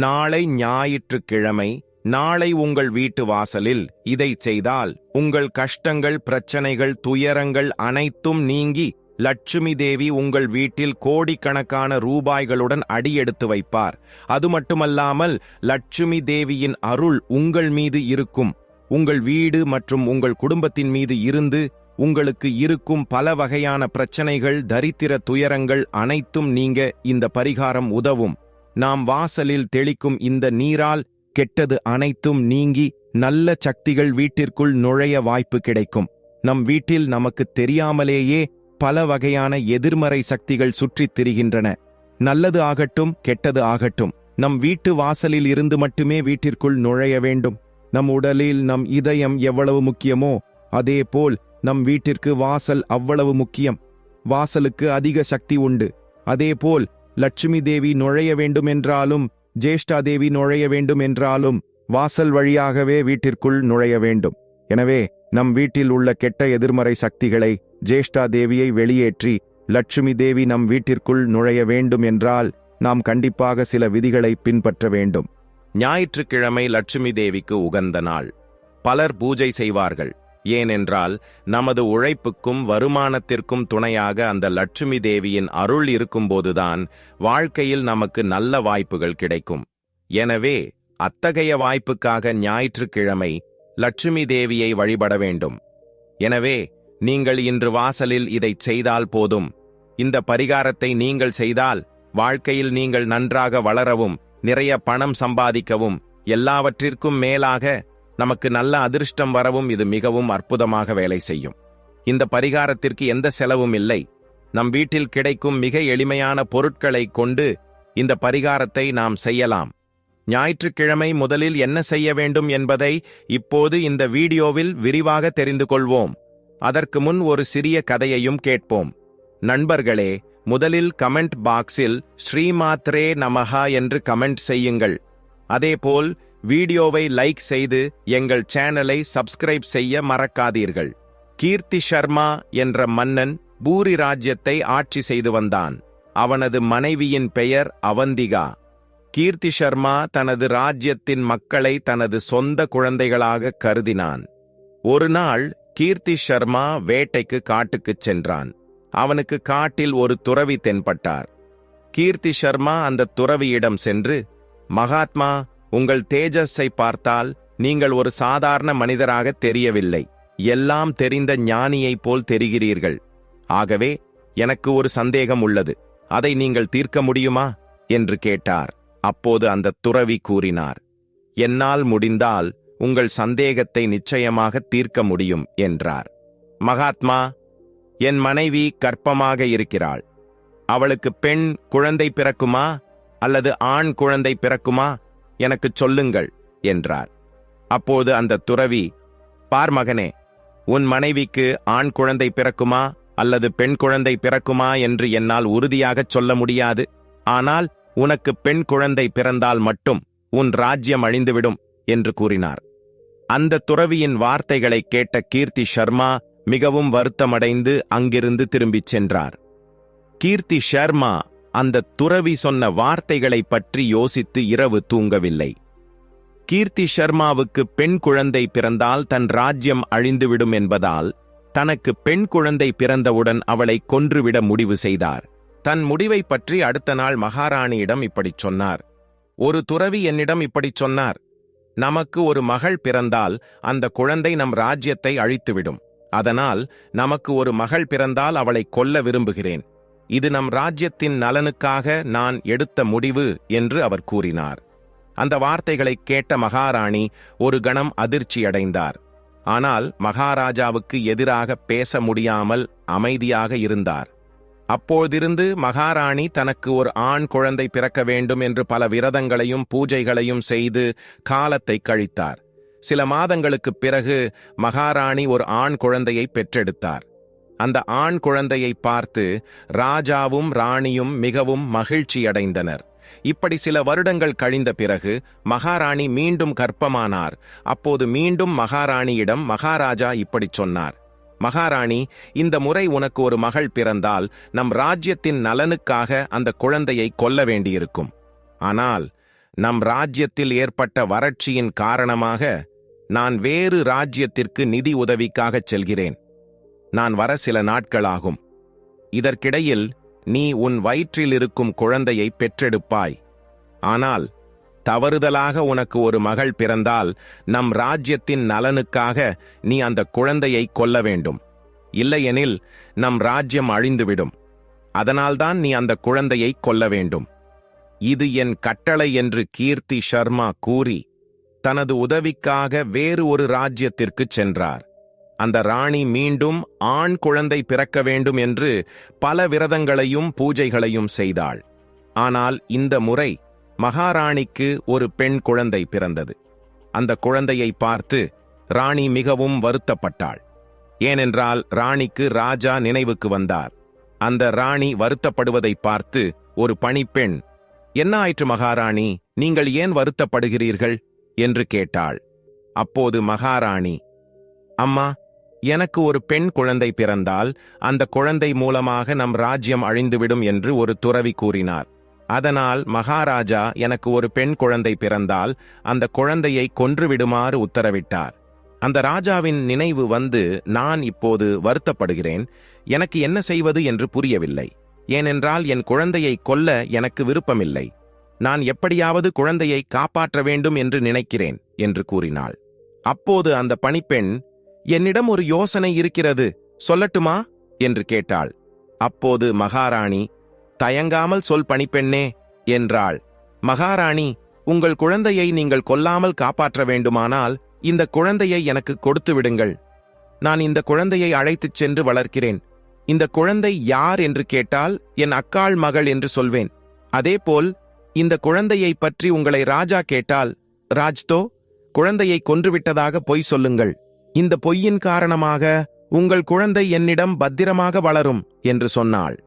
நாளை ஞாயிற்றுக்கிழமை நாளை உங்கள் வீட்டு வாசலில் இதைச் செய்தால் உங்கள் கஷ்டங்கள் பிரச்சனைகள் துயரங்கள் அனைத்தும் நீங்கி லட்சுமி தேவி உங்கள் வீட்டில் கோடிக்கணக்கான ரூபாய்களுடன் அடியெடுத்து வைப்பார். அது மட்டுமல்லாமல் லட்சுமி தேவியின் அருள் உங்கள் மீது இருக்கும். உங்கள் வீடு மற்றும் உங்கள் குடும்பத்தின் மீது இருந்து உங்களுக்கு இருக்கும் பல வகையான பிரச்சனைகள் தரித்திர துயரங்கள் அனைத்தும் நீங்க இந்த பரிகாரம் உதவும். நாம் வாசலில் தெளிக்கும் இந்த நீரால் கெட்டது அனைத்தும் நீங்கி நல்ல சக்திகள் வீட்டிற்குள் நுழைய வாய்ப்பு கிடைக்கும். நம் வீட்டில் நமக்கு தெரியாமலேயே பல வகையான எதிர்மறை சக்திகள் சுற்றித் திரிகின்றன. நல்லது ஆகட்டும் கெட்டது ஆகட்டும். நம் வீட்டு வாசலில் இருந்து மட்டுமே வீட்டிற்குள் நுழைய வேண்டும். நம் உடலில் நம் இதயம் எவ்வளவு முக்கியமோ அதேபோல் நம் வீட்டிற்கு வாசல் அவ்வளவு முக்கியம். வாசலுக்கு அதிக சக்தி உண்டு. அதேபோல் லட்சுமி தேவி நுழைய வேண்டும் என்றாலும் ஜேஷ்டா தேவி நுழைய வேண்டும் என்றாலும் வாசல் வழியாகவே வீட்டிற்குள் நுழைய வேண்டும். எனவே நம் வீட்டில் உள்ள கெட்ட எதிர்மறை சக்திகளை ஜேஷ்டா தேவியை வெளியேற்றி லட்சுமி தேவி நம் வீட்டிற்குள் நுழைய வேண்டும் என்றால் நாம் கண்டிப்பாக சில விதிகளை பின்பற்ற வேண்டும். ஞாயிற்றுக்கிழமை லட்சுமி தேவிக்கு உகந்த நாள். பலர் பூஜை செய்வார்கள். ஏனென்றால் நமது உழைப்புக்கும் வருமானத்திற்கும் துணையாக அந்த லட்சுமி தேவியின் அருள் இருக்கும்போதுதான் வாழ்க்கையில் நமக்கு நல்ல வாய்ப்புகள் கிடைக்கும். எனவே அத்தகைய வாய்ப்புக்காக ஞாயிற்றுக்கிழமை லட்சுமி தேவியை வழிபட வேண்டும். எனவே நீங்கள் இன்று வாசலில் இதைச் செய்தால் போதும். இந்த பரிகாரத்தை நீங்கள் செய்தால் வாழ்க்கையில் நீங்கள் நன்றாக வளரவும் நிறைய பணம் சம்பாதிக்கவும் எல்லாவற்றிற்கும் மேலாக நமக்கு நல்ல அதிர்ஷ்டம் வரவும் இது மிகவும் அற்புதமாக வேலை செய்யும். இந்த பரிகாரத்திற்கு எந்த செலவும் இல்லை. நம் வீட்டில் கிடைக்கும் மிக எளிமையான பொருட்களை கொண்டு இந்த பரிகாரத்தை நாம் செய்யலாம். ஞாயிற்றுக்கிழமை முதலில் என்ன செய்ய வேண்டும் என்பதை இப்போது இந்த வீடியோவில் விரிவாக தெரிந்து கொள்வோம். அதற்கு முன் ஒரு சிறிய கதையையும் கேட்போம். நண்பர்களே முதலில் கமெண்ட் பாக்ஸில் ஸ்ரீமாத்ரே நமஹா என்று கமெண்ட் செய்யுங்கள். அதேபோல் வீடியோவை லைக் செய்து எங்கள் சேனலை சப்ஸ்கிரைப் செய்ய மறக்காதீர்கள். கீர்த்தி சர்மா என்ற மன்னன் பூரி ராஜ்யத்தை ஆட்சி செய்து வந்தான். அவனது மனைவியின் பெயர் அவந்திகா. கீர்த்தி சர்மா தனது ராஜ்யத்தின் மக்களை தனது சொந்த குழந்தைகளாக கருதினான். ஒரு நாள் கீர்த்தி சர்மா வேட்டைக்கு காட்டுக்குச் சென்றான். அவனுக்கு காட்டில் ஒரு துறவி தென்பட்டார். கீர்த்தி சர்மா அந்த துறவியிடம் சென்று மகாத்மா உங்கள் தேஜஸை பார்த்தால் நீங்கள் ஒரு சாதாரண மனிதராக தெரியவில்லை. எல்லாம் தெரிந்த ஞானியைப் போல் தெரிகிறீர்கள். ஆகவே எனக்கு ஒரு சந்தேகம் உள்ளது. அதை நீங்கள் தீர்க்க முடியுமா? என்று கேட்டார். அப்போது அந்த துறவி கூறினார். என்னால் முடிந்தால் உங்கள் சந்தேகத்தை நிச்சயமாக தீர்க்க முடியும் என்றார். மகாத்மா என் மனைவி கற்பமாக இருக்கிறாள். அவளுக்கு பெண் குழந்தை பிறக்குமா? அல்லது ஆண் குழந்தை பிறக்குமா? எனக்கு சொல்லுங்கள் என்றார். அப்போது அந்த துறவி பார் மகனே உன் மனைவிக்கு ஆண் குழந்தை பிறக்குமா அல்லது பெண் குழந்தை பிறக்குமா என்று என்னால் உறுதியாகச் சொல்ல முடியாது. ஆனால் உனக்கு பெண் குழந்தை பிறந்தால் மட்டும் உன் ராஜ்யம் அழிந்துவிடும் என்று கூறினார். அந்த துறவியின் வார்த்தைகளை கேட்ட கீர்த்தி ஷர்மா மிகவும் வருத்தமடைந்து அங்கிருந்து திரும்பிச் சென்றார். கீர்த்தி ஷர்மா அந்த துறவி சொன்ன வார்த்தைகளைப் பற்றி யோசித்து இரவு தூங்கவில்லை. கீர்த்தி ஷர்மாவுக்கு பெண் குழந்தை பிறந்தால் தன் ராஜ்யம் அழிந்துவிடும் என்பதால் தனக்கு பெண் குழந்தை பிறந்தவுடன் அவளை கொன்றுவிட முடிவு செய்தார். தன் முடிவை பற்றி அடுத்த நாள் மகாராணியிடம் இப்படிச் சொன்னார். ஒரு துறவி என்னிடம் இப்படிச் சொன்னார். நமக்கு ஒரு மகள் பிறந்தால் அந்த குழந்தை நம் ராஜ்யத்தை அழித்துவிடும். அதனால் நமக்கு ஒரு மகள் பிறந்தால் அவளை கொல்ல விரும்புகிறேன். இது நம் ராஜ்யத்தின் நலனுக்காக நான் எடுத்த முடிவு என்று அவர் கூறினார். அந்த வார்த்தைகளைக் கேட்ட மகாராணி ஒரு கணம் அதிர்ச்சியடைந்தார். ஆனால் மகாராஜாவுக்கு எதிராக பேச முடியாமல் அமைதியாக இருந்தார். அப்போதிருந்து மகாராணி தனக்கு ஒரு ஆண் குழந்தை பிறக்க வேண்டும் என்று பல விரதங்களையும் பூஜைகளையும் செய்து காலத்தை கழித்தார். சில மாதங்களுக்குப் பிறகு மகாராணி ஒரு ஆண் குழந்தையை பெற்றெடுத்தார். அந்த ஆண் குழந்தையை பார்த்து ராஜாவும் ராணியும் மிகவும் மகிழ்ச்சியடைந்தனர். இப்படி சில வருடங்கள் கழிந்த பிறகு மகாராணி மீண்டும் கற்பமானார் அப்போது மீண்டும் மகாராணியிடம் மகாராஜா இப்படிச் சொன்னார். மகாராணி இந்த முறை உனக்கு ஒரு மகள் பிறந்தால் நம் ராஜ்யத்தின் நலனுக்காக அந்த குழந்தையை கொல்ல வேண்டியிருக்கும். ஆனால் நம் ராஜ்யத்தில் ஏற்பட்ட வறட்சியின் காரணமாக நான் வேறு ராஜ்யத்திற்கு நிதி உதவிக்காகச் செல்கிறேன். நான் வர சில நாட்களாகும். இதற்கிடையில் நீ உன் வயிற்றில் இருக்கும் குழந்தையை பெற்றெடுப்பாய். ஆனால் தவறுதலாக உனக்கு ஒரு மகள் பிறந்தால் நம் ராஜ்யத்தின் நலனுக்காக நீ அந்த குழந்தையை கொல்ல வேண்டும். இல்லையெனில் நம் ராஜ்யம் அழிந்துவிடும். அதனால்தான் நீ அந்த குழந்தையை கொல்ல வேண்டும். இது என் கட்டளை என்று கீர்த்தி சர்மா கூறி தனது உதவிக்காக வேறு ஒரு ராஜ்யத்திற்குச் சென்றார். அந்த ராணி மீண்டும் ஆண் குழந்தை பிறக்க வேண்டும் என்று பல விரதங்களையும் பூஜைகளையும் செய்தாள். ஆனால் இந்த முறை மகாராணிக்கு ஒரு பெண் குழந்தை பிறந்தது. அந்த குழந்தையை பார்த்து ராணி மிகவும் வருத்தப்பட்டாள். ஏனென்றால் ராணிக்கு ராஜா நினைவுக்கு வந்தார். அந்த ராணி வருத்தப்படுவதை பார்த்து ஒரு பணிப்பெண் என்ன ஆயிற்று மகாராணி நீங்கள் ஏன் வருத்தப்படுகிறீர்கள்? என்று கேட்டாள். அப்போது மகாராணி அம்மா எனக்கு ஒரு பெண் குழந்தை பிறந்தால் அந்த குழந்தை மூலமாக நம் ராஜ்யம் அழிந்துவிடும் என்று ஒரு துறவி கூறினார். அதனால் மகாராஜா எனக்கு ஒரு பெண் குழந்தை பிறந்தால் அந்த குழந்தையை கொன்றுவிடுமாறு உத்தரவிட்டார். அந்த ராஜாவின் நினைவு வந்து நான் இப்போது வருத்தப்படுகிறேன் எனக்கு என்ன செய்வது என்று புரியவில்லை. ஏனென்றால் என் குழந்தையை கொல்ல எனக்கு விருப்பமில்லை. நான் எப்படியாவது குழந்தையை காப்பாற்ற வேண்டும் என்று நினைக்கிறேன் என்று கூறினாள். அப்போது அந்த பணிப்பெண் என்னிடம் ஒரு யோசனை இருக்கிறது சொல்லட்டுமா? என்று கேட்டாள். அப்போது மகாராணி தயங்காமல் சொல் பணிப்பெண்ணே என்றாள். மகாராணி உங்கள் குழந்தையை நீங்கள் கொல்லாமல் காப்பாற்ற வேண்டுமானால் இந்த குழந்தையை எனக்கு கொடுத்து விடுங்கள். நான் இந்த குழந்தையை அழைத்துச் சென்று வளர்க்கிறேன். இந்த குழந்தை யார் என்று கேட்டால் என் அக்காள் மகள் என்று சொல்வேன். அதேபோல் இந்த குழந்தையை பற்றி உங்களை ராஜா கேட்டால் ராஜ்தோ குழந்தையை கொன்றுவிட்டதாக பொய் சொல்லுங்கள். இந்த பொய்யின் காரணமாக உங்கள் குழந்தை என்னிடம் பத்திரமாக வளரும் என்று சொன்னாள்.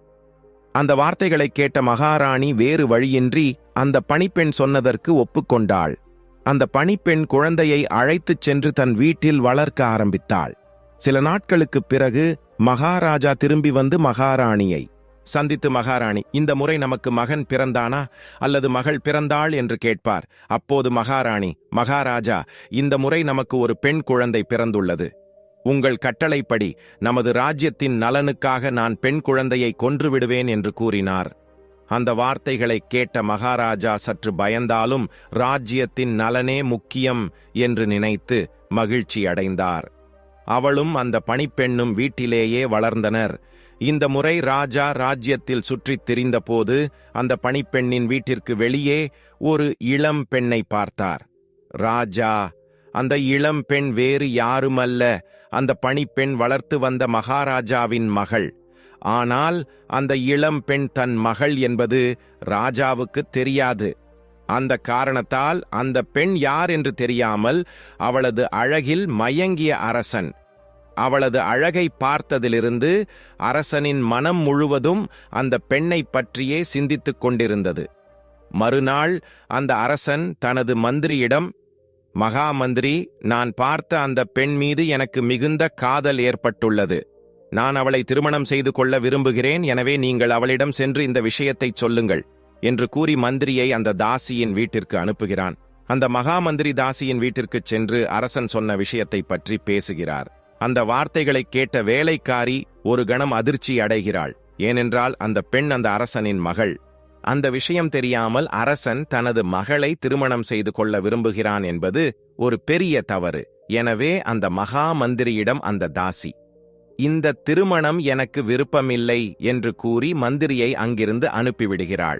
அந்த வார்த்தைகளைக் கேட்ட மகாராணி வேறு வழியின்றி அந்த பணிப்பெண் சொன்னதற்கு ஒப்புக்கொண்டாள். அந்த பணிப்பெண் குழந்தையை அழைத்துச் சென்று தன் வீட்டில் வளர்க்க ஆரம்பித்தாள். சில நாட்களுக்குப் பிறகு மகாராஜா திரும்பி வந்து மகாராணியை சந்தித்து மகாராணி இந்த முறை நமக்கு மகன் பிறந்தானா? அல்லது மகள் பிறந்தாள் என்று கேட்பார். அப்போது மகாராணி மகாராஜா இந்த முறை நமக்கு ஒரு பெண் குழந்தை பிறந்துள்ளது. உங்கள் கட்டளைப்படி நமது ராஜ்யத்தின் நலனுக்காக நான் பெண் குழந்தையை கொன்று விடுவேன் என்று கூறினார். அந்த வார்த்தைகளை கேட்ட மகாராஜா சற்று பயந்தாலும் ராஜ்யத்தின் நலனே முக்கியம் என்று நினைத்து மகிழ்ச்சி அடைந்தார் அவளும் அந்த பணிப்பெண்ணும் வீட்டிலேயே வளர்ந்தனர். இந்த முறை ராஜா ராஜ்யத்தில் சுற்றித் திரிந்தபோது அந்த பணிப்பெண்ணின் வீட்டிற்கு வெளியே ஒரு இளம் பெண்ணை பார்த்தார். ராஜா அந்த இளம் பெண் வேறு யாருமல்ல. அந்த பணிப்பெண் வளர்த்து வந்த மகாராஜாவின் மகள். ஆனால் அந்த இளம் பெண் தன் மகள் என்பது ராஜாவுக்கு தெரியாது. அந்த காரணத்தால் அந்த பெண் யார் என்று தெரியாமல் அவளது அழகில் மயங்கிய அரசன். அவளது அழகை பார்த்ததிலிருந்து அரசனின் மனம் முழுவதும் அந்த பெண்ணை பற்றியே சிந்தித்துக் கொண்டிருந்தது. மறுநாள் அந்த அரசன் தனது மந்திரியிடம் மகா மந்திரி நான் பார்த்த அந்த பெண் மீது எனக்கு மிகுந்த காதல் ஏற்பட்டுள்ளது. நான் அவளை திருமணம் செய்து கொள்ள விரும்புகிறேன் எனவே நீங்கள் அவளிடம் சென்று இந்த விஷயத்தை சொல்லுங்கள் என்று கூறி மந்திரியை அந்த தாசியின் வீட்டிற்கு அனுப்புகிறான். அந்த மகா மந்திரி தாசியின் வீட்டிற்குச் சென்று அரசன் சொன்ன விஷயத்தை பற்றி பேசுகிறார். அந்த வார்த்தைகளைக் கேட்ட வேலைக்காரி ஒரு கணம் அதிர்ச்சி அடைகிறாள். ஏனென்றால் அந்த பெண் அந்த அரசனின் மகள். அந்த விஷயம் தெரியாமல் அரசன் தனது மகளை திருமணம் செய்து கொள்ள விரும்புகிறான் என்பது ஒரு பெரிய தவறு. எனவே அந்த மகா மந்திரியிடம் அந்த தாசி இந்த திருமணம் எனக்கு விருப்பமில்லை என்று கூறி மந்திரியை அங்கிருந்து அனுப்பிவிடுகிறாள்.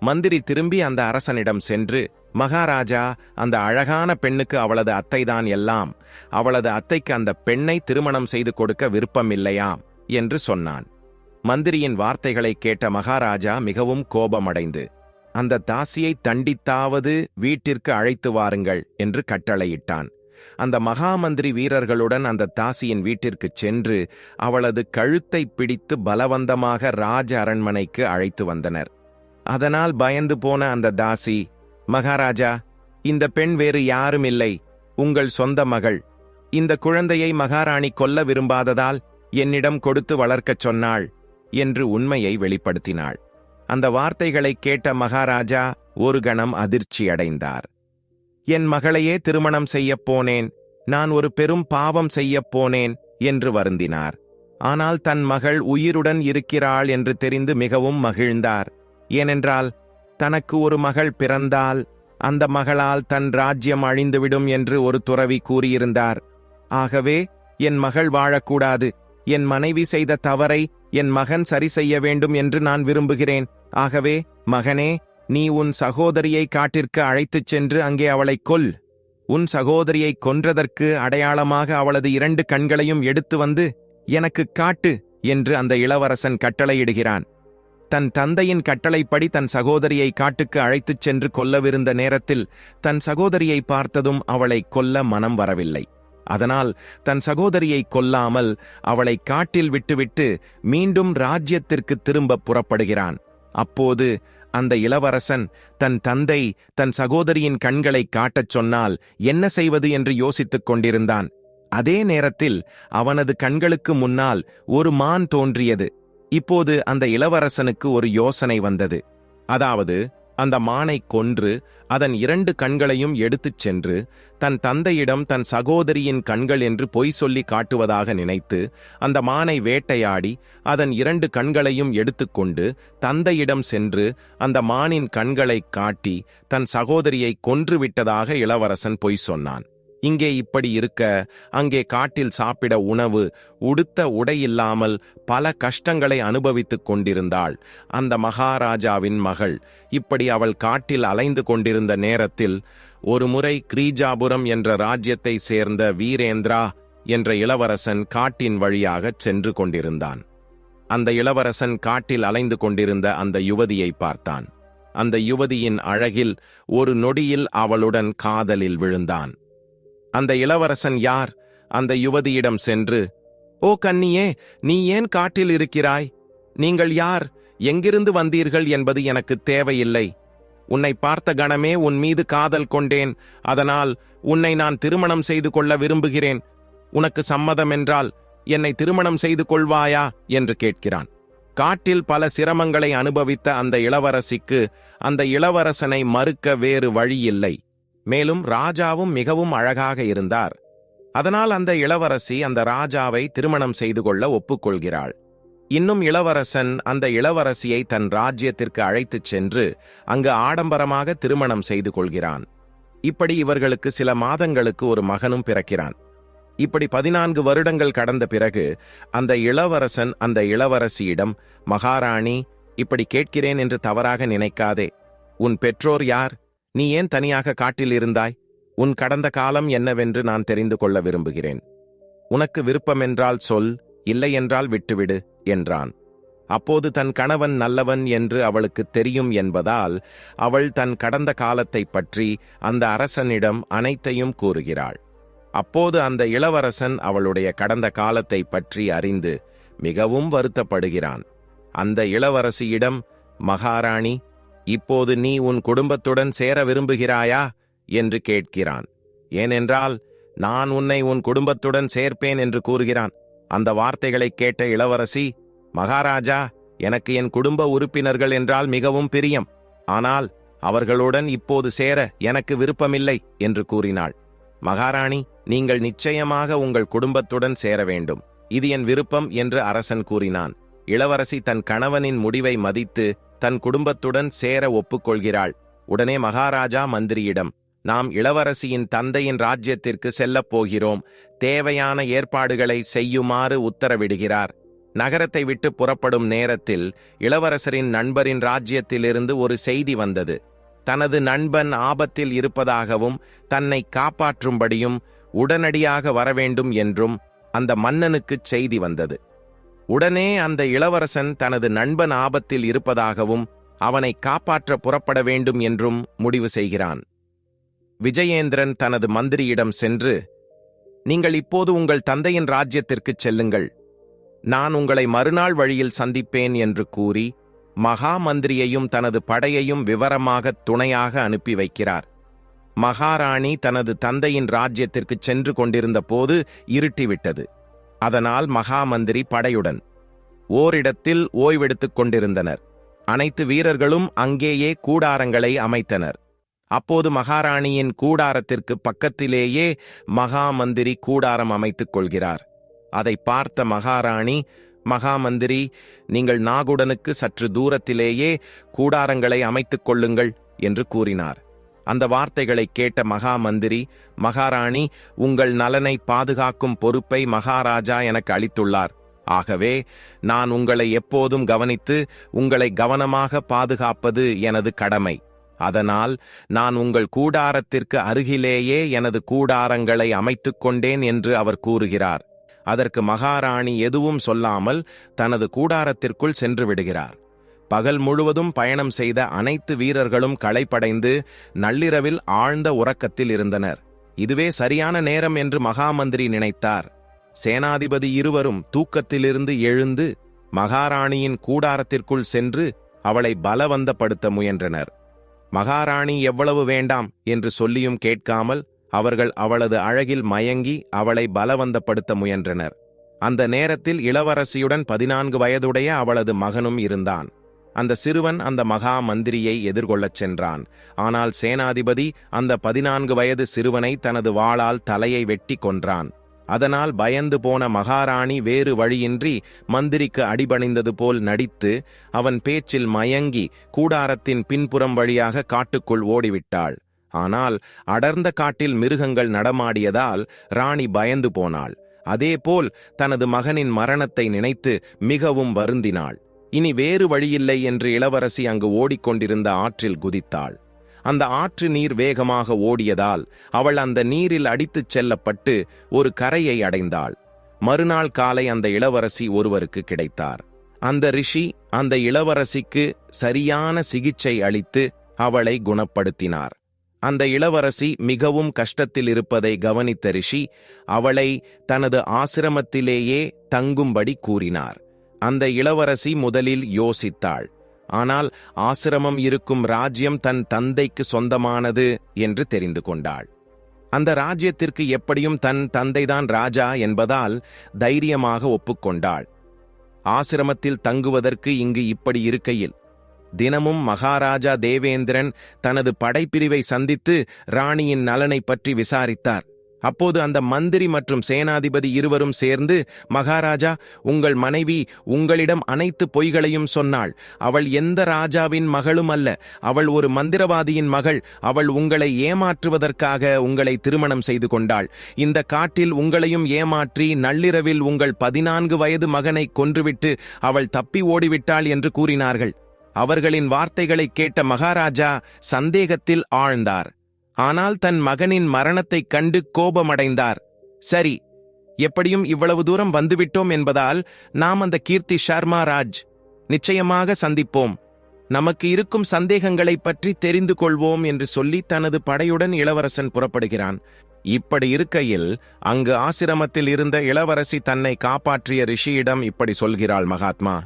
மந்திரி திரும்பி அந்த அரசனிடம் சென்று மகாராஜா அந்த அழகான பெண்ணுக்கு அவளது அத்தைதான் எல்லாம். அவளது அத்தைக்கு அந்த பெண்ணை திருமணம் செய்து கொடுக்க விருப்பமில்லையாம் என்று சொன்னான். மந்திரியின் வார்த்தைகளை கேட்ட மகாராஜா மிகவும் கோபமடைந்து அந்த தாசியை தண்டித்தாவது வீட்டிற்கு அழைத்து வாருங்கள் என்று கட்டளையிட்டான். அந்த மகாமந்திரி வீரர்களுடன் அந்த தாசியின் வீட்டிற்குச் சென்று அவளது கழுத்தை பிடித்து பலவந்தமாக ராஜ அரண்மனைக்கு அழைத்து வந்தனர். அதனால் பயந்து போன அந்த தாசி மகாராஜா இந்த பெண் வேறு யாரும் இல்லை உங்கள் சொந்த மகள். இந்த குழந்தையை மகாராணி கொல்ல விரும்பாததால் என்னிடம் கொடுத்து வளர்க்கச் சொன்னாள் என்று உண்மையை வெளிப்படுத்தினாள். அந்த வார்த்தைகளை கேட்ட மகாராஜா ஒரு கணம் அதிர்ச்சி அடைந்தார் என் மகளையே திருமணம் செய்யப் போனேன் நான் ஒரு பெரும் பாவம் செய்யப் போனேன் என்று வருந்தினார். ஆனால் தன் மகள் உயிருடன் இருக்கிறாள் என்று தெரிந்து மிகவும் மகிழ்ந்தார். ஏனென்றால் தனக்கு ஒரு மகள் பிறந்தால் அந்த மகளால் தன் ராஜ்யம் அழிந்துவிடும் என்று ஒரு துறவி கூறியிருந்தார். ஆகவே என் மகள் வாழக்கூடாது. என் மனைவி செய்த தவறை என் மகன் சரி செய்ய வேண்டும் என்று நான் விரும்புகிறேன். ஆகவே மகனே நீ உன் சகோதரியை காட்டிற்கு அழைத்துச் சென்று அங்கே அவளைக் கொல். உன் சகோதரியை கொன்றதற்கு அடையாளமாக அவளது இரண்டு கண்களையும் எடுத்து வந்து எனக்குக் காட்டு என்று அந்த இளவரசன் கட்டளையிடுகிறான். தன் தந்தையின் கட்டளைப்படி தன் சகோதரியை காட்டுக்கு அழைத்துச் சென்று கொல்லவிருந்த நேரத்தில் தன் சகோதரியை பார்த்ததும் அவளை கொல்ல மனம் வரவில்லை. அதனால் தன் சகோதரியை கொல்லாமல் அவளை காட்டில் விட்டுவிட்டு மீண்டும் ராஜ்யத்திற்கு திரும்ப புறப்படுகிறான். அப்போது அந்த இளவரசன் தன் தந்தை தன் சகோதரியின் கண்களை காட்டச் சொன்னால் என்ன செய்வது என்று யோசித்துக் கொண்டிருந்தான். அதே நேரத்தில் அவனது கண்களுக்கு முன்னால் ஒரு மான் தோன்றியது. இப்போது அந்த இளவரசனுக்கு ஒரு யோசனை வந்தது. அதாவது அந்த மானை கொன்று அதன் இரண்டு கண்களையும் எடுத்துச் சென்று தன் தந்தையிடம் தன் சகோதரியின் கண்கள் என்று பொய் சொல்லி காட்டுவதாக நினைத்து அந்த மானை வேட்டையாடி அதன் இரண்டு கண்களையும் எடுத்துக்கொண்டு தந்தையிடம் சென்று அந்த மானின் கண்களைக் காட்டி தன் சகோதரியை கொன்றுவிட்டதாக இளவரசன் பொய் சொன்னான். இங்கே இப்படி இருக்க அங்கே காட்டில் சாப்பிட உணவு உடுத்த உடையில்லாமல் பல கஷ்டங்களை அனுபவித்துக் கொண்டிருந்தாள். அந்த மகாராஜாவின் மகள் இப்படி அவள் காட்டில் அலைந்து கொண்டிருந்த நேரத்தில் ஒருமுறை கிரீஜாபுரம் என்ற ராஜ்யத்தை சேர்ந்த வீரேந்திரா என்ற இளவரசன் காட்டின் வழியாகச் சென்று கொண்டிருந்தான். அந்த இளவரசன் காட்டில் அலைந்து கொண்டிருந்த அந்த யுவதியை பார்த்தான். அந்த யுவதியின் அழகில் ஒரு நொடியில் அவளுடன் காதலில் விழுந்தான். அந்த இளவரசன் யார்? அந்த யுவதியிடம் சென்று ஓ கன்னியே நீ ஏன் காட்டில் இருக்கிறாய்? நீங்கள் யார்? எங்கிருந்து வந்தீர்கள் என்பது எனக்கு தேவையில்லை. உன்னை பார்த்த கணமே உன் மீது காதல் கொண்டேன். அதனால் உன்னை நான் திருமணம் செய்து கொள்ள விரும்புகிறேன். உனக்கு சம்மதம் என்றால் என்னை திருமணம் செய்து கொள்வாயா? என்று கேட்கிறான். காட்டில் பல சிரமங்களை அனுபவித்த அந்த இளவரசிக்கு அந்த இளவரசனை மறுக்க வேறு வழியில்லை. மேலும் ராஜாவும் மிகவும் அழகாக இருந்தார். அதனால் அந்த இளவரசி அந்த ராஜாவை திருமணம் செய்து கொள்ள ஒப்புக்கொள்கிறாள். இன்னும் இளவரசன் அந்த இளவரசியை தன் ராஜ்யத்திற்கு அழைத்துச் சென்று அங்கு ஆடம்பரமாக திருமணம் செய்து கொள்கிறான். இப்படி இவர்களுக்கு சில மாதங்களுக்கு ஒரு மகனும் பிறக்கிறான். இப்படி பதினான்கு வருடங்கள் கடந்த பிறகு அந்த இளவரசன் அந்த இளவரசியிடம் மகாராணி இப்படி கேட்கிறேன் என்று தவறாக நினைக்காதே. உன் பெற்றோர் யார்? நீ ஏன் தனியாக காட்டில் இருந்தாய்? உன் கடந்த காலம் என்னவென்று நான் தெரிந்து கொள்ள விரும்புகிறேன். உனக்கு விருப்பமென்றால் சொல் இல்லையென்றால் விட்டுவிடு என்றான். அப்போது தன் கணவன் நல்லவன் என்று அவளுக்கு தெரியும் என்பதால் அவள் தன் கடந்த காலத்தைப் பற்றி அந்த அரசனிடம் அனைத்தையும் கூறுகிறாள். அப்போது அந்த இளவரசன் அவளுடைய கடந்த காலத்தைப் பற்றி அறிந்து மிகவும் வருத்தப்படுகிறான். அந்த இளவரசியிடம் மகாராணி இப்போது நீ உன் குடும்பத்துடன் சேர விரும்புகிறாயா? என்று கேட்கிறான். ஏனென்றால் நான் உன்னை உன் குடும்பத்துடன் சேர்ப்பேன் என்று கூறுகிறான். அந்த வார்த்தைகளைக் கேட்ட இளவரசி மகாராஜா எனக்கு என் குடும்ப உறுப்பினர்கள் என்றால் மிகவும் பிரியம். ஆனால் அவர்களுடன் இப்போது சேர எனக்கு விருப்பமில்லை என்று கூறினாள். மகாராணி நீங்கள் நிச்சயமாக உங்கள் குடும்பத்துடன் சேர வேண்டும். இது என் விருப்பம் என்று அரசன் கூறினான். இளவரசி தன் கணவனின் முடிவை மதித்து தன் குடும்பத்துடன் சேர ஒப்புக்கொள்கிறாள். உடனே மகாராஜா மந்திரியிடம் நாம் இளவரசியின் தந்தையின் ராஜ்யத்திற்கு செல்லப் போகிறோம். தேவையான ஏற்பாடுகளை செய்யுமாறு உத்தரவிடுகிறார். நகரத்தை விட்டு புறப்படும் நேரத்தில் இளவரசரின் நண்பரின் ராஜ்யத்திலிருந்து ஒரு செய்தி வந்தது. தனது நண்பன் ஆபத்தில் இருப்பதாகவும் தன்னை காப்பாற்றும்படியும் உடனடியாக வரவேண்டும் என்றும் அந்த மன்னனுக்குச் செய்தி வந்தது. உடனே அந்த இளவரசன் தனது நண்பன் ஆபத்தில் இருப்பதாகவும் அவனை காப்பாற்ற புறப்பட வேண்டும் என்றும் முடிவு செய்கிறான். விஜயேந்திரன் தனது மந்திரியிடம் சென்று நீங்கள் இப்போது உங்கள் தந்தையின் ராஜ்யத்திற்குச் செல்லுங்கள். நான் உங்களை மறுநாள் வழியில் சந்திப்பேன் என்று கூறி மகா மந்திரியையும் தனது படையையும் விவரமாக துணையாக அனுப்பி வைக்கிறார். மகாராணி தனது தந்தையின் ராஜ்யத்திற்குச் சென்று கொண்டிருந்த போது இருட்டிவிட்டது. அதனால் மகாமந்திரி படையுடன் ஓரிடத்தில் ஓய்வெடுத்துக் கொண்டிருந்தனர். அனைத்து வீரர்களும் அங்கேயே கூடாரங்களை அமைத்தனர். அப்போது மகாராணியின் கூடாரத்திற்கு பக்கத்திலேயே மகாமந்திரி கூடாரம் அமைத்துக் கொள்கிறார். அதை பார்த்த மகாராணி மகாமந்திரி நீங்கள் நாகுடனுக்கு சற்று தூரத்திலேயே கூடாரங்களை அமைத்துக் கொள்ளுங்கள் என்று கூறினார். அந்த வார்த்தைகளை கேட்ட மகாமந்திரி மகாராணி உங்கள் நலனை பாதுகாக்கும் பொறுப்பை மகாராஜா எனக்கு அளித்துள்ளார். ஆகவே நான் உங்களை எப்போதும் கவனித்து உங்களை கவனமாக பாதுகாப்பது எனது கடமை. அதனால் நான் உங்கள் கூடாரத்திற்கு அருகிலேயே எனது கூடாரங்களை அமைத்துக் கொண்டேன் என்று அவர் கூறுகிறார். அதற்கு மகாராணி எதுவும் சொல்லாமல் தனது கூடாரத்திற்குள் சென்று விடுகிறார். பகல் முழுவதும் பயணம் செய்த அனைத்து வீரர்களும் களைப்படைந்து நள்ளிரவில் ஆழ்ந்த உறக்கத்தில் இருந்தனர். இதுவே சரியான நேரம் என்று மகாமந்திரி நினைத்தார். சேனாதிபதி இருவரும் தூக்கத்திலிருந்து எழுந்து மகாராணியின் கூடாரத்திற்குள் சென்று அவளை பலவந்தப்படுத்த முயன்றனர். மகாராணி எவ்வளவு வேண்டாம் என்று சொல்லியும் கேட்காமல் அவர்கள் அவளது அழகில் மயங்கி அவளை பலவந்தப்படுத்த முயன்றனர். அந்த நேரத்தில் இளவரசியுடன் பதினான்கு வயதுடைய அவளது மகனும் இருந்தான். அந்த சிறுவன் அந்த மகா மந்திரியை எதிர்கொள்ளச் சென்றான். ஆனால் சேனாதிபதி அந்த பதினான்கு வயது சிறுவனை தனது வாளால் தலையை வெட்டி கொன்றான். அதனால் பயந்து போன மகாராணி வேறு வழியின்றி மந்திரிக்கு அடிபணிந்தது போல் நடித்து அவன் பேச்சில் மயங்கி கூடாரத்தின் பின்புறம் வழியாக காட்டுக்குள் ஓடிவிட்டாள். ஆனால் அடர்ந்த காட்டில் மிருகங்கள் நடமாடியதால் ராணி பயந்து போனாள். அதேபோல் தனது மகனின் மரணத்தை நினைத்து மிகவும் வருந்தினாள். இனி வேறு வழியில்லை என்று இளவரசி அங்கு ஓடிக்கொண்டிருந்த ஆற்றில் குதித்தாள். அந்த ஆற்று நீர் வேகமாக ஓடியதால் அவள் அந்த நீரில் அடித்துச் செல்லப்பட்டு ஒரு கரையை அடைந்தாள். மறுநாள் காலை அந்த இளவரசி ஒருவருக்கு கிடைத்தார். அந்த ரிஷி அந்த இளவரசிக்கு சரியான சிகிச்சை அளித்து அவளை குணப்படுத்தினார். அந்த இளவரசி மிகவும் கஷ்டத்தில் இருப்பதை கவனித்த ரிஷி அவளை தனது ஆசிரமத்திலேயே தங்கும்படி கூறினார். அந்த இளவரசி முதலில் யோசித்தாள். ஆனால் ஆசிரமம் இருக்கும் ராஜ்யம் தன் தந்தைக்கு சொந்தமானது என்று தெரிந்து கொண்டாள். அந்த ராஜ்யத்திற்கு எப்படியும் தன் தந்தைதான் ராஜா என்பதால் தைரியமாக ஒப்புக்கொண்டாள். ஆசிரமத்தில் தங்குவதற்கு இங்கு இப்படி இருக்கையில் தினமும் மகாராஜா தேவேந்திரன் தனது படைப்பிரிவை சந்தித்து ராணியின் நலனை பற்றி விசாரித்தார். அப்போது அந்த மந்திரி மற்றும் சேனாதிபதி இருவரும் சேர்ந்து மகாராஜா உங்கள் மனைவி உங்களிடம் அனைத்து பொய்களையும் சொன்னாள். அவள் எந்த ராஜாவின் மகளும் அல்ல. அவள் ஒரு மந்திரவாதியின் மகள். அவள் உங்களை ஏமாற்றுவதற்காக உங்களை திருமணம் செய்து கொண்டாள். இந்த காட்டில் உங்களையும் ஏமாற்றி நள்ளிரவில் உங்கள் பதினான்கு வயது மகனை கொன்றுவிட்டு அவள் தப்பி ஓடிவிட்டாள் என்று கூறினார்கள். அவர்களின் வார்த்தைகளை கேட்ட மகாராஜா சந்தேகத்தில் ஆழ்ந்தார். ஆனால் தன் மகனின் மரணத்தைக் கண்டு கோபமடைந்தார். சரி எப்படியும் இவ்வளவு தூரம் வந்துவிட்டோம் என்பதால் நாம் அந்த கீர்த்தி ஷர்மா ராஜ் நிச்சயமாக சந்திப்போம். நமக்கு இருக்கும் சந்தேகங்களை பற்றி தெரிந்து கொள்வோம் என்று சொல்லி தனது படையுடன் இளவரசன் புறப்படுகிறான். இப்படி இருக்கையில் அங்கு ஆசிரமத்தில் இருந்த இளவரசி தன்னை காப்பாற்றிய ரிஷியிடம் இப்படி சொல்கிறாள் மகாத்மா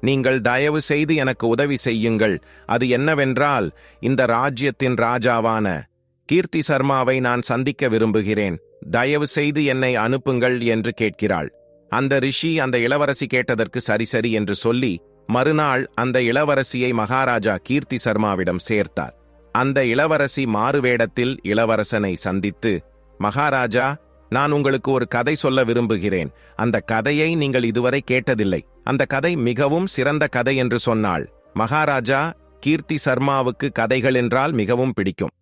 நீங்கள் தயவு செய்து எனக்கு உதவி செய்யுங்கள். அது என்னவென்றால் இந்த ராஜ்யத்தின் ராஜாவான கீர்த்தி சர்மாவை நான் சந்திக்க விரும்புகிறேன். தயவு செய்து என்னை அனுப்புங்கள் என்று கேட்கிறாள். அந்த ரிஷி அந்த இளவரசி கேட்டதற்கு சரி சரி என்று சொல்லி மறுநாள் அந்த இளவரசியை மகாராஜா கீர்த்தி சர்மாவிடம் சேர்த்தார். அந்த இளவரசி மாறுவேடத்தில் இளவரசனை சந்தித்து மகாராஜா நான் உங்களுக்கு ஒரு கதை சொல்ல விரும்புகிறேன். அந்த கதையை நீங்கள் இதுவரை கேட்டதில்லை. அந்த கதை மிகவும் சிறந்த கதை என்று சொன்னாள். மகாராஜா கீர்த்தி சர்மாவுக்கு கதைகள் என்றால் மிகவும் பிடிக்கும்.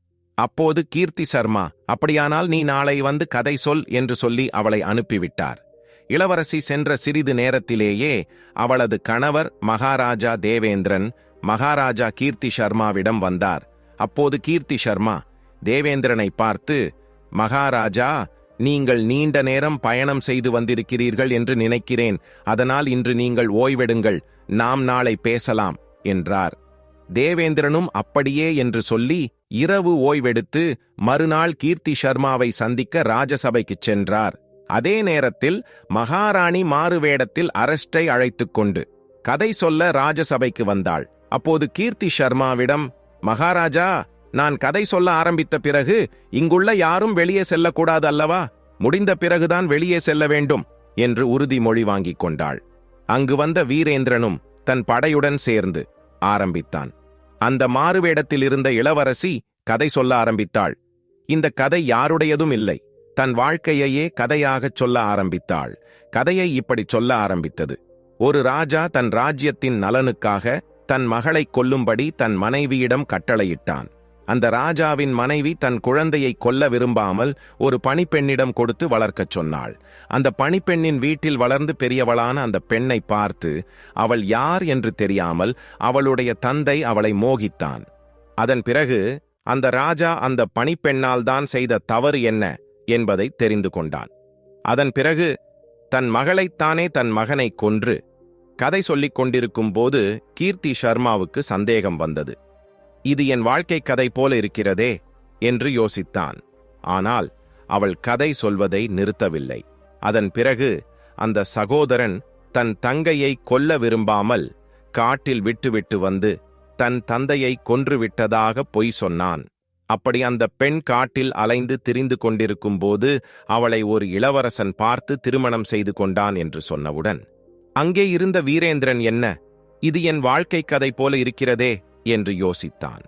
அப்போது கீர்த்தி சர்மா அப்படியானால் நீ நாளை வந்து கதை சொல் என்று சொல்லி அவளை அனுப்பிவிட்டார். இளவரசி சென்ற சிறிது நேரத்திலேயே அவளது கணவர் மகாராஜா தேவேந்திரன் மகாராஜா கீர்த்தி சர்மாவிடம் வந்தார். அப்போது கீர்த்தி சர்மா தேவேந்திரனை பார்த்து மகாராஜா நீங்கள் நீண்ட நேரம் பயணம் செய்து வந்திருக்கிறீர்கள் என்று நினைக்கிறேன். அதனால் இன்று நீங்கள் ஓய்வெடுங்கள். நாம் நாளை பேசலாம் என்றார். தேவேந்திரனும் அப்படியே என்று சொல்லி இரவு ஓய்வெடுத்து மறுநாள் கீர்த்தி சர்மாவை சந்திக்க ராஜசபைக்குச் சென்றார். அதே நேரத்தில் மகாராணி மாறுவேடத்தில் அரஸ்டை அழைத்துக் கொண்டு கதை சொல்ல ராஜசபைக்கு வந்தாள். அப்போது கீர்த்தி சர்மாவிடம் மகாராஜா நான் கதை சொல்ல ஆரம்பித்த பிறகு இங்குள்ள யாரும் வெளியே செல்லக்கூடாது அல்லவா? முடிந்த பிறகுதான் வெளியே செல்ல வேண்டும் என்று உறுதிமொழி வாங்கிக் கொண்டாள். அங்கு வந்த வீரேந்திரனும் தன் படையுடன் சேர்ந்து ஆரம்பித்தான். அந்த மாறுவேடத்தில் இருந்த இளவரசி கதை சொல்ல ஆரம்பித்தாள். இந்த கதை யாருடையதும் இல்லை. தன் வாழ்க்கையையே கதையாகச் சொல்ல ஆரம்பித்தாள். கதையை இப்படி சொல்ல ஆரம்பித்தது. ஒரு ராஜா தன் ராஜ்யத்தின் நலனுக்காக தன் மகளை கொல்லும்படி தன் மனைவியிடம் கட்டளையிட்டான். அந்த ராஜாவின் மனைவி தன் குழந்தையை கொல்ல விரும்பாமல் ஒரு பணிப்பெண்ணிடம் கொடுத்து வளர்க்கச் சொன்னாள். அந்த பணிப்பெண்ணின் வீட்டில் வளர்ந்து பெரியவளான அந்த பெண்ணை பார்த்து அவள் யார் என்று தெரியாமல் அவளுடைய தந்தை அவளை மோகித்தான். அதன் பிறகு அந்த ராஜா அந்த பணிப்பெண்ணால் தான் செய்த தவறு என்ன? என்பதை தெரிந்து கொண்டான். அதன் பிறகு தன் மகளைத்தானே தன் மகனை கொன்று. கதை சொல்லிக் கொண்டிருக்கும் போது கீர்த்தி சர்மாவுக்கு சந்தேகம் வந்தது. இது என் வாழ்க்கை கதை போல இருக்கிறதே என்று யோசித்தான். ஆனால் அவள் கதை சொல்வதை நிறுத்தவில்லை. அதன் பிறகு அந்த சகோதரன் தன் தங்கையை கொல்ல விரும்பாமல் காட்டில் விட்டுவிட்டு வந்து தன் தந்தையை கொன்றுவிட்டதாக பொய் சொன்னான். அப்படி அந்த பெண் காட்டில் அலைந்து திரிந்து கொண்டிருக்கும் போது அவளை ஒரு இளவரசன் பார்த்து திருமணம் செய்து கொண்டான் என்று சொன்னவுடன் அங்கே இருந்த வீரேந்திரன் என்ன? இது என் வாழ்க்கை கதை போல இருக்கிறதே என்று யோசித்தான்.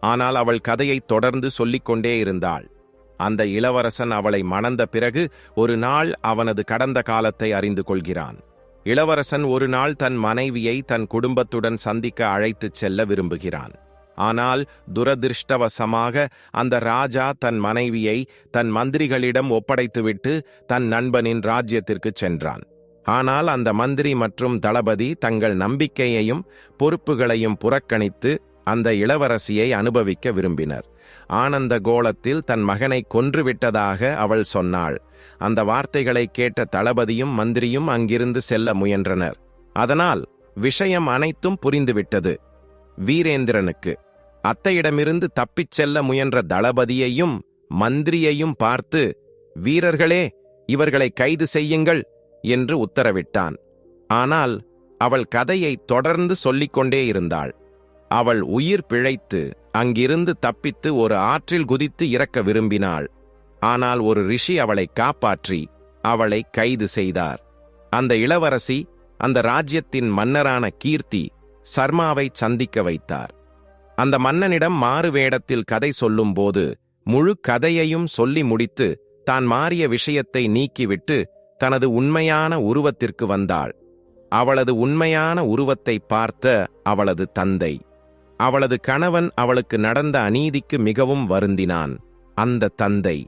ஆனால் அவள் கதையை தொடர்ந்து சொல்லிக்கொண்டே இருந்தாள். அந்த இளவரசன் அவளை மணந்த பிறகு ஒரு நாள் அவனது கடந்த காலத்தை அறிந்து கொள்கிறான். இளவரசன் ஒரு நாள் தன் மனைவியை தன் குடும்பத்துடன் சந்திக்க அழைத்துச் செல்ல விரும்புகிறான். ஆனால் துரதிருஷ்டவசமாக அந்த ராஜா தன் மனைவியை தன் மந்திரிகளிடம் ஒப்படைத்துவிட்டு தன் நண்பனின் ராஜ்யத்திற்குச் சென்றான். ஆனால் அந்த மந்திரி மற்றும் தளபதி தங்கள் நம்பிக்கையையும் பொறுப்புகளையும் புறக்கணித்து அந்த இளவரசியை அனுபவிக்க விரும்பினர். ஆனந்த கோலத்தில் தன் மகனை கொன்றுவிட்டதாக அவள் சொன்னாள். அந்த வார்த்தைகளை கேட்ட தளபதியும் மந்திரியும் அங்கிருந்து செல்ல முயன்றனர். அதனால் விஷயம் அனைத்தும் புரிந்துவிட்டது. வீரேந்திரனுக்கு. அத்தையிடமிருந்து தப்பிச் செல்ல முயன்ற தளபதியையும் மந்திரியையும் பார்த்து வீரர்களே இவர்களை கைது செய்யுங்கள். என்று உத்தரவிட்டான். ஆனால் அவள் கதையை தொடர்ந்து சொல்லிக்கொண்டே இருந்தாள். அவள் உயிர் பிழைத்து அங்கிருந்து தப்பித்து ஒரு ஆற்றில் குதித்து இறக்க விரும்பினாள். ஆனால் ஒரு ரிஷி அவளை காப்பாற்றி அவளை கைது செய்தார். அந்த இளவரசி அந்த ராஜ்யத்தின் மன்னரான கீர்த்தி சர்மாவை சந்திக்க வைத்தார். அந்த மன்னனிடம் மாறு வேடத்தில் கதை சொல்லும்போது முழு கதையையும் சொல்லி முடித்து தான் மாறிய விஷயத்தை நீக்கிவிட்டு தனது உண்மையான உருவத்திற்கு வந்தாள். அவளது உண்மையான உருவத்தை பார்த்த அவளது தந்தை. அவளது கணவன் அவளுக்கு நடந்த அநீதிக்கு மிகவும் வருந்தினான். அந்த தந்தை.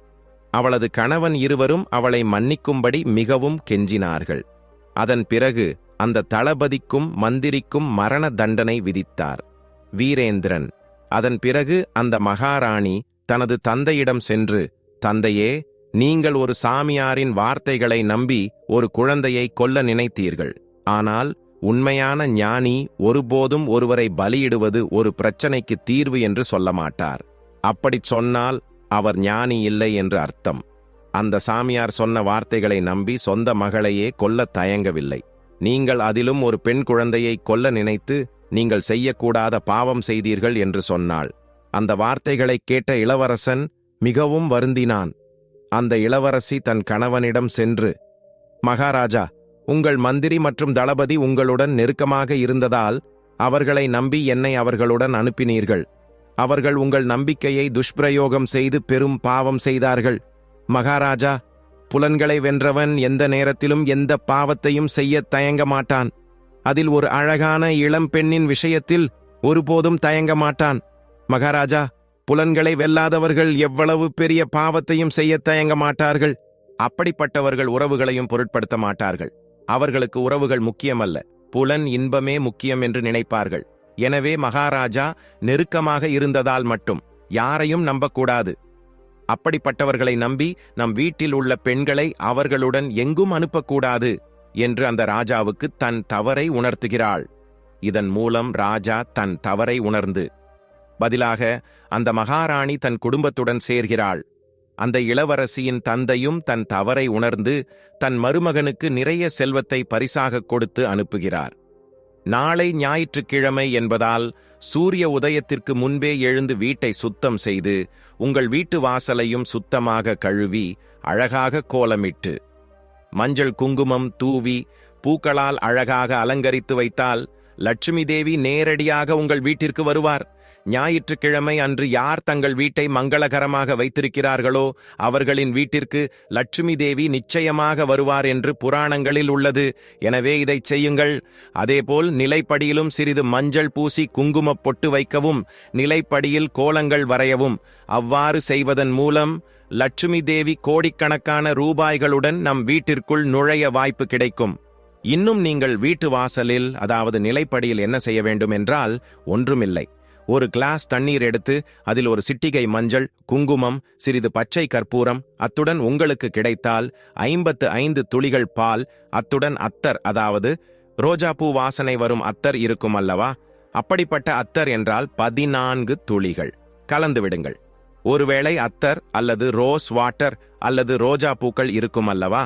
அவளது கணவன் இருவரும் அவளை மன்னிக்கும்படி மிகவும் கெஞ்சினார்கள். அதன் பிறகு அந்த தளபதிக்கும் மந்திரிக்கும் மரண தண்டனை விதித்தார். வீரேந்திரன். அதன் பிறகு அந்த மகாராணி தனது தந்தையிடம் சென்று தந்தையே நீங்கள் ஒரு சாமியாரின் வார்த்தைகளை நம்பி ஒரு குழந்தையை கொல்ல நினைத்தீர்கள். ஆனால் உண்மையான ஞானி ஒருபோதும் ஒருவரை பலியிடுவது ஒரு பிரச்சனைக்கு தீர்வு என்று சொல்ல மாட்டார் அப்படிச் சொன்னால் அவர் ஞானி இல்லை என்று அர்த்தம். அந்த சாமியார் சொன்ன வார்த்தைகளை நம்பி சொந்த மகளையே கொல்ல தயங்கவில்லை. நீங்கள் அதிலும் ஒரு பெண் குழந்தையை கொல்ல நினைத்து நீங்கள் செய்யக்கூடாத பாவம் செய்தீர்கள் என்று சொன்னாள். அந்த வார்த்தைகளைக் கேட்ட இளவரசன் மிகவும் வருந்தினான். அந்த இளவரசி தன் கணவனிடம் சென்று மகாராஜா உங்கள் மந்திரி மற்றும் தளபதி உங்களுடன் நெருக்கமாக இருந்ததால் அவர்களை நம்பி என்னை அவர்களுடன் அனுப்பினீர்கள். அவர்கள் உங்கள் நம்பிக்கையை துஷ்பிரயோகம் செய்து பெரும் பாவம் செய்தார்கள். மகாராஜா புலன்களை வென்றவன் எந்த நேரத்திலும் எந்த பாவத்தையும் செய்ய தயங்க மாட்டான். அதில் ஒரு அழகான இளம் பெண்ணின் விஷயத்தில் ஒருபோதும் தயங்க மாட்டான். மகாராஜா புலன்களை வெல்லாதவர்கள் எவ்வளவு பெரிய பாவத்தையும் செய்ய தயங்க மாட்டார்கள். அப்படிப்பட்டவர்கள் உறவுகளையும் பொருட்படுத்த மாட்டார்கள். அவர்களுக்கு உறவுகள் முக்கியமல்ல. புலன் இன்பமே முக்கியம் என்று நினைப்பார்கள். எனவே மகாராஜா நெருக்கமாக இருந்ததால் மட்டும் யாரையும் நம்பக்கூடாது. அப்படிப்பட்டவர்களை நம்பி நம் வீட்டில் உள்ள பெண்களை அவர்களுடன் எங்கும் அனுப்பக்கூடாது என்று அந்த ராஜாவுக்கு தன் தவறை உணர்த்துகிறாள். இதன் மூலம் ராஜா தன் தவறை உணர்ந்து பதிலாக அந்த மகாராணி தன் குடும்பத்துடன் சேர்கிறாள். அந்த இளவரசியின் தந்தையும் தன் தவறை உணர்ந்து தன் மருமகனுக்கு நிறைய செல்வத்தை பரிசாகக் கொடுத்து அனுப்புகிறார். நாளை ஞாயிற்றுக்கிழமை என்பதால் சூரிய உதயத்திற்கு முன்பே எழுந்து வீட்டை சுத்தம் செய்து உங்கள் வீட்டு வாசலையும் சுத்தமாக கழுவி அழகாக கோலமிட்டு மஞ்சள் குங்குமம் தூவி பூக்களால் அழகாக அலங்கரித்து வைத்தால் லட்சுமி தேவி நேரடியாக உங்கள் வீட்டிற்கு வருவார். ஞாயிற்றுக்கிழமை அன்று யார் தங்கள் வீட்டை மங்களகரமாக வைத்திருக்கிறார்களோ அவர்களின் வீட்டிற்கு லட்சுமி தேவி நிச்சயமாக வருவார் என்று புராணங்களில் உள்ளது. எனவே இதைச் செய்யுங்கள். அதேபோல் நிலைப்படியிலும் சிறிது மஞ்சள் பூசி குங்குமப் பொட்டு வைக்கவும் நிலைப்படியில் கோலங்கள் வரையவும். அவ்வாறு செய்வதன் மூலம் லட்சுமி தேவி கோடிக்கணக்கான ரூபாய்களுடன் நம் வீட்டிற்குள் நுழைய வாய்ப்பு கிடைக்கும். இன்னும் நீங்கள் வீட்டு வாசலில் அதாவது நிலைப்படியில் என்ன செய்ய வேண்டும் என்றால் ஒன்றுமில்லை. ஒரு கிளாஸ் தண்ணீர் எடுத்து அதில் ஒரு சிட்டிகை மஞ்சள் குங்குமம் சிறிது பச்சை கற்பூரம் அத்துடன் உங்களுக்கு கிடைத்தால் ஐம்பத்து ஐந்து துளிகள் பால் அத்துடன் அத்தர் அதாவது ரோஜாப்பூ வாசனை வரும் அத்தர் இருக்கும் அல்லவா? அப்படிப்பட்ட அத்தர் என்றால் பதினான்கு துளிகள். கலந்து விடுங்கள். ஒருவேளை அத்தர் அல்லது ரோஸ் வாட்டர் அல்லது ரோஜா பூக்கள் இருக்கும் அல்லவா?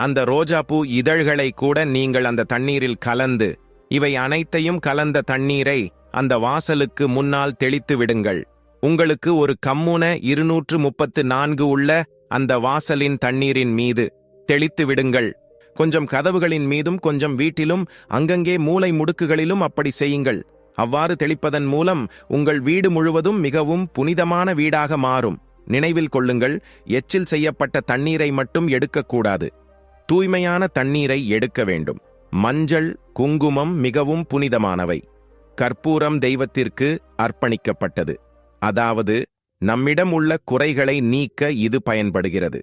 அந்த ரோஜாப்பூ இதழ்களை கூட நீங்கள் அந்த தண்ணீரில் கலந்து இவை அனைத்தையும் கலந்த தண்ணீரை அந்த வாசலுக்கு முன்னால் தெளித்து விடுங்கள். உங்களுக்கு ஒரு கம்முன இருநூற்று முப்பத்து நான்கு உள்ள அந்த வாசலின் தண்ணீரின் மீது தெளித்து விடுங்கள். கொஞ்சம் கதவுகளின் மீதும் கொஞ்சம் வீட்டிலும் அங்கங்கே மூலை முடுக்குகளிலும் அப்படி செய்யுங்கள். அவ்வாறு தெளிப்பதன் மூலம் உங்கள் வீடு முழுவதும் மிகவும் புனிதமான வீடாக மாறும். நினைவில் கொள்ளுங்கள் எச்சில் செய்யப்பட்ட தண்ணீரை மட்டும் எடுக்கக்கூடாது. தூய்மையான தண்ணீரை எடுக்க வேண்டும். மஞ்சள் குங்குமம் மிகவும் புனிதமானவை. கற்பூரம் தெய்வத்திற்கு அர்ப்பணிக்கப்பட்டது. அதாவது நம்மிடம் உள்ள குறைகளை நீக்க இது பயன்படுகிறது.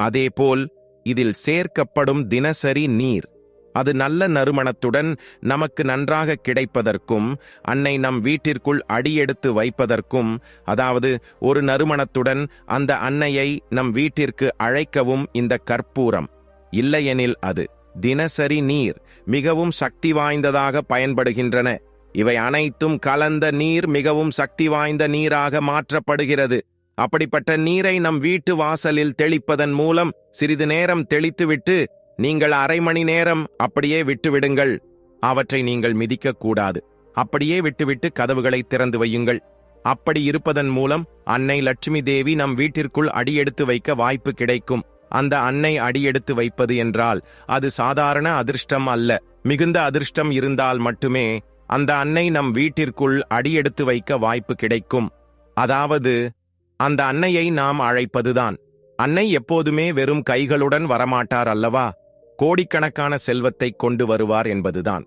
அதேபோல் இதில் சேர்க்கப்படும் தினசரி நீர். அது நல்ல நறுமணத்துடன் நமக்கு நன்றாக கிடைப்பதற்கும் அன்னை நம் வீட்டிற்குள் அடியெடுத்து வைப்பதற்கும் அதாவது ஒரு நறுமணத்துடன் அந்த அன்னையை நம் வீட்டிற்கு அழைக்கவும் இந்த கற்பூரம். இல்லையெனில் அது தினசரி நீர் மிகவும் சக்தி வாய்ந்ததாக பயன்படுகின்றன. இவை அனைத்தும் கலந்த நீர் மிகவும் சக்தி வாய்ந்த நீராக மாற்றப்படுகிறது. அப்படிப்பட்ட நீரை நம் வீட்டு வாசலில் தெளிப்பதன் மூலம் சிறிது நேரம் தெளித்துவிட்டு நீங்கள் அரை மணி நேரம் அப்படியே விட்டுவிடுங்கள். அவற்றை நீங்கள் மிதிக்கக் கூடாது அப்படியே விட்டுவிட்டு கதவுகளை திறந்து வையுங்கள். அப்படி இருப்பதன் மூலம் அன்னை லட்சுமி தேவி நம் வீட்டிற்குள் அடியெடுத்து வைக்க வாய்ப்பு கிடைக்கும். அந்த அன்னை அடியெடுத்து வைப்பது என்றால் அது சாதாரண அதிர்ஷ்டம் அல்ல. மிகுந்த அதிர்ஷ்டம் இருந்தால் மட்டுமே அந்த அன்னை நம் வீட்டிற்குள் அடியெடுத்து வைக்க வாய்ப்பு கிடைக்கும். அதாவது அந்த அன்னையை நாம் அழைப்பதுதான். அன்னை எப்போதுமே வெறும் கைகளுடன் வரமாட்டார் அல்லவா? கோடிக்கணக்கான செல்வத்தை கொண்டு வருவார் என்பதுதான்.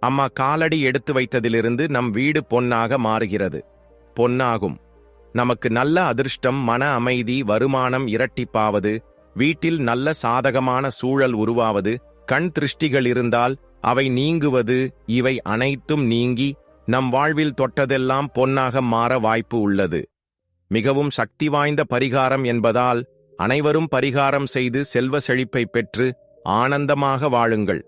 அம்மா காலடி எடுத்து வைத்ததிலிருந்து நம் வீடு பொன்னாக மாறுகிறது. பொன்னாகும். நமக்கு நல்ல அதிர்ஷ்டம் மன அமைதி வருமானம் இரட்டிப்பாவது வீட்டில் நல்ல சாதகமான சூழல் உருவாவது கண் திருஷ்டிகள் இருந்தால் அவை நீங்குவது இவை அனைத்தும் நீங்கி நம் வாழ்வில் தொட்டதெல்லாம் பொன்னாக மாற வாய்ப்பு உள்ளது. மிகவும் சக்தி வாய்ந்த பரிகாரம் என்பதால் அனைவரும் பரிகாரம் செய்து செல்வ செழிப்பை பெற்று ஆனந்தமாக வாழுங்கள்.